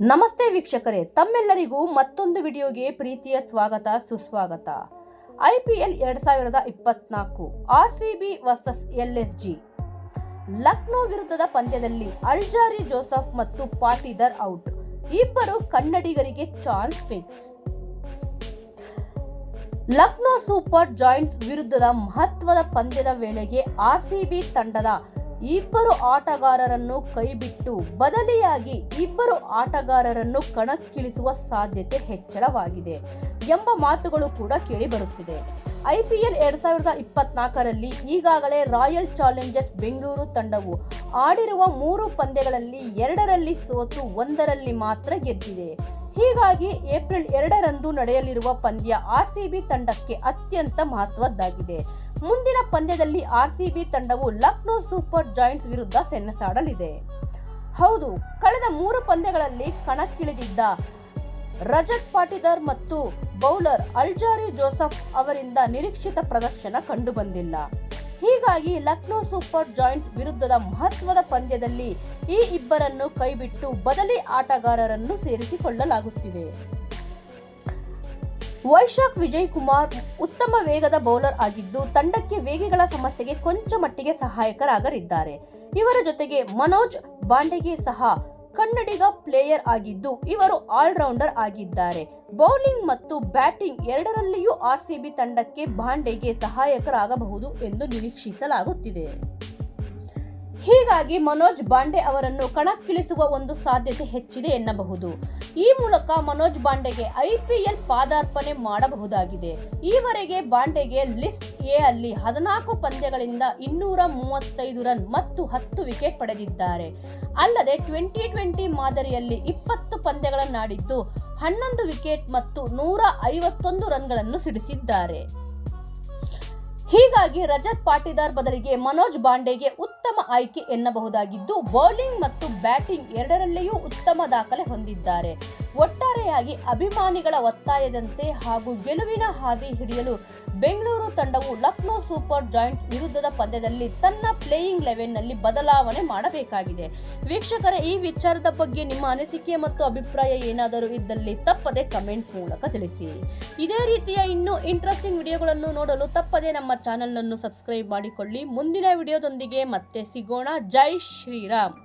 ನಮಸ್ತೆ ವೀಕ್ಷಕರೇ, ತಮ್ಮೆಲ್ಲರಿಗೂ ಮತ್ತೊಂದು ವಿಡಿಯೋಗೆ ಪ್ರೀತಿಯ ಸ್ವಾಗತ, ಸುಸ್ವಾಗತ. ಐ ಪಿ ಎಲ್ ಎರಡ್ ಸಾವಿರದ ಇಪ್ಪತ್ನಾಲ್ಕು, R C B versus L S G. Lucknow ವಿರುದ್ಧದ ಪಂದ್ಯದಲ್ಲಿ ಅಲ್ಜಾರಿ ಜೋಸಫ್ ಮತ್ತು ಪಾಟಿದರ್ ಔಟ್. ಇಬ್ಬರು ಕನ್ನಡಿಗರಿಗೆ chance fix. Lucknow super giants ವಿರುದ್ಧದ ಮಹತ್ವದ ಪಂದ್ಯದ ವೇಳೆಗೆ ಆರ್ ಸಿ ಬಿ ತಂಡದ ಇಬ್ಬರು ಆಟಗಾರರನ್ನು ಕೈಬಿಟ್ಟು ಬದಲಿಯಾಗಿ ಇಬ್ಬರು ಆಟಗಾರರನ್ನು ಕಣಕ್ಕಿಳಿಸುವ ಸಾಧ್ಯತೆ ಹೆಚ್ಚಳವಾಗಿದೆ ಎಂಬ ಮಾತುಗಳು ಕೂಡ ಕೇಳಿಬರುತ್ತಿದೆ. ಐಪಿಎಲ್ ಎರಡು ಸಾವಿರದ ಇಪ್ಪತ್ನಾಲ್ಕರಲ್ಲಿ ಈಗಾಗಲೇ ರಾಯಲ್ ಚಾಲೆಂಜರ್ಸ್ ಬೆಂಗಳೂರು ತಂಡವು ಆಡಿರುವ ಮೂರು ಪಂದ್ಯಗಳಲ್ಲಿ ಎರಡರಲ್ಲಿ ಸೋತು ಒಂದರಲ್ಲಿ ಮಾತ್ರ ಗೆದ್ದಿದೆ. ಹೀಗಾಗಿ ಏಪ್ರಿಲ್ ಎರಡರಂದು ನಡೆಯಲಿರುವ ಪಂದ್ಯ ಆರ್ಸಿಬಿ ತಂಡಕ್ಕೆ ಅತ್ಯಂತ ಮಹತ್ವದ್ದಾಗಿದೆ. ಮುಂದಿನ ಪಂದ್ಯದಲ್ಲಿ ಆರ್ಸಿಬಿ ತಂಡವು ಲಕ್ನೋ ಸೂಪರ್ ಜಾಯಿಂಟ್ಸ್ ವಿರುದ್ಧ ಸೆಣಸಾಡಲಿದೆ. ಹೌದು, ಕಳೆದ ಮೂರು ಪಂದ್ಯಗಳಲ್ಲಿ ಕಣಕ್ಕಿಳಿದಿದ್ದ ರಜತ್ ಪಾಟೀದಾರ್ ಮತ್ತು ಬೌಲರ್ ಅಲ್ಜಾರಿ ಜೋಸಫ್ ಅವರಿಂದ ನಿರೀಕ್ಷಿತ ಪ್ರದರ್ಶನ ಕಂಡುಬಂದಿಲ್ಲ. ಹೀಗಾಗಿ ಲಕ್ನೋ ಸೂಪರ್ ಜಾಯಿಂಟ್ಸ್ ವಿರುದ್ಧದ ಮಹತ್ವದ ಪಂದ್ಯದಲ್ಲಿ ಈ ಇಬ್ಬರನ್ನು ಕೈಬಿಟ್ಟು ಬದಲಿ ಆಟಗಾರರನ್ನು ಸೇರಿಸಿಕೊಳ್ಳಲಾಗುತ್ತಿದೆ. ವೈಶಾಖ್ ವಿಜಯ್ ಕುಮಾರ್ ಉತ್ತಮ ವೇಗದ ಬೌಲರ್ ಆಗಿದ್ದು ತಂಡಕ್ಕೆ ವೇಗಿಗಳ ಸಮಸ್ಯೆಗೆ ಕೊಂಚ ಮಟ್ಟಿಗೆ ಸಹಾಯಕರಾಗಲಿದ್ದಾರೆ. ಇವರ ಜೊತೆಗೆ ಮನೋಜ್ ಬಾಂಡೆಗೆ ಸಹ ಕನ್ನಡಿಗ ಪ್ಲೇಯರ್ ಆಗಿದ್ದು ಇವರು ಆಲ್ರೌಂಡರ್ ಆಗಿದ್ದಾರೆ. ಬೌಲಿಂಗ್ ಮತ್ತು ಬ್ಯಾಟಿಂಗ್ ಎರಡರಲ್ಲಿಯೂ ಆರ್ಸಿಬಿ ತಂಡಕ್ಕೆ ಬಾಂಡೆಗೆ ಸಹಾಯಕರಾಗಬಹುದು ಎಂದು ನಿರೀಕ್ಷಿಸಲಾಗುತ್ತಿದೆ. ಹೀಗಾಗಿ ಮನೋಜ್ ಬಾಂಡೆ ಅವರನ್ನು ಕಣಕ್ಕಿಳಿಸುವ ಒಂದು ಸಾಧ್ಯತೆ ಹೆಚ್ಚಿದೆ ಎನ್ನಬಹುದು. ಈ ಮೂಲಕ ಮನೋಜ್ ಬಾಂಡೆಗೆ ಐಪಿಎಲ್ ಪಾದಾರ್ಪಣೆ ಮಾಡಬಹುದಾಗಿದೆ. ಈವರೆಗೆ ಬಾಂಡೆಗೆ ಲಿಸ್ಟ್ ಎ ಅಲ್ಲಿ ಹದಿನಾಲ್ಕು ಪಂದ್ಯಗಳಿಂದ ಇನ್ನೂರ ಮೂವತ್ತೈದು ರನ್ ಮತ್ತು ಹತ್ತು ವಿಕೆಟ್ ಪಡೆದಿದ್ದಾರೆ. ಅಲ್ಲದೆ ಟ್ವೆಂಟಿ ಟ್ವೆಂಟಿ ಮಾದರಿಯಲ್ಲಿ ಇಪ್ಪತ್ತು ಪಂದ್ಯಗಳನ್ನಾಡಿದ್ದು ಹನ್ನೊಂದು ವಿಕೆಟ್ ಮತ್ತು ನೂರ ಐವತ್ತೊಂದು ರನ್ಗಳನ್ನು ಸಿಡಿಸಿದ್ದಾರೆ. ಹೀಗಾಗಿ ರಜತ್ ಪಾಟಿದಾರ್ ಬದಲಿಗೆ ಮನೋಜ್ ಬಾಂಡೆಗೆ ಉತ್ತಮ ಆಯ್ಕೆ ಎನ್ನಬಹುದಾಗಿದ್ದು ಬೌಲಿಂಗ್ ಮತ್ತು ಬ್ಯಾಟಿಂಗ್ ಎರಡರಲ್ಲಿಯೂ ಉತ್ತಮ ದಾಖಲೆ ಹೊಂದಿದ್ದಾರೆ. ಒಟ್ಟಾರೆಯಾಗಿ ಅಭಿಮಾನಿಗಳ ಒತ್ತಾಯದಂತೆ ಹಾಗೂ ಗೆಲುವಿನ ಹಾದಿ ಹಿಡಿಯಲು ಬೆಂಗಳೂರು ತಂಡವು ಲಕ್ನೋ ಸೂಪರ್ ಜಾಯಿಂಟ್ಸ್ ವಿರುದ್ಧದ ಪಂದ್ಯದಲ್ಲಿ ತನ್ನ ಪ್ಲೇಯಿಂಗ್ ಲೆವೆನ್ನಲ್ಲಿ ಬದಲಾವಣೆ ಮಾಡಬೇಕಾಗಿದೆ. ವೀಕ್ಷಕರೇ, ಈ ವಿಚಾರದ ಬಗ್ಗೆ ನಿಮ್ಮ ಅನಿಸಿಕೆ ಮತ್ತು ಅಭಿಪ್ರಾಯ ಏನಾದರೂ ಇದ್ದಲ್ಲಿ ತಪ್ಪದೆ ಕಮೆಂಟ್ ಮೂಲಕ ತಿಳಿಸಿ. ಇದೇ ರೀತಿಯ ಇನ್ನೂ ಇಂಟ್ರೆಸ್ಟಿಂಗ್ ವಿಡಿಯೋಗಳನ್ನು ನೋಡಲು ತಪ್ಪದೆ ನಮ್ಮ ಚಾನಲ್ ಅನ್ನು ಸಬ್ಸ್ಕ್ರೈಬ್ ಮಾಡಿಕೊಳ್ಳಿ. ಮುಂದಿನ ವಿಡಿಯೋದೊಂದಿಗೆ ಮತ್ತೆ ಸಿಗೋಣ. ಜೈ ಶ್ರೀರಾಮ್.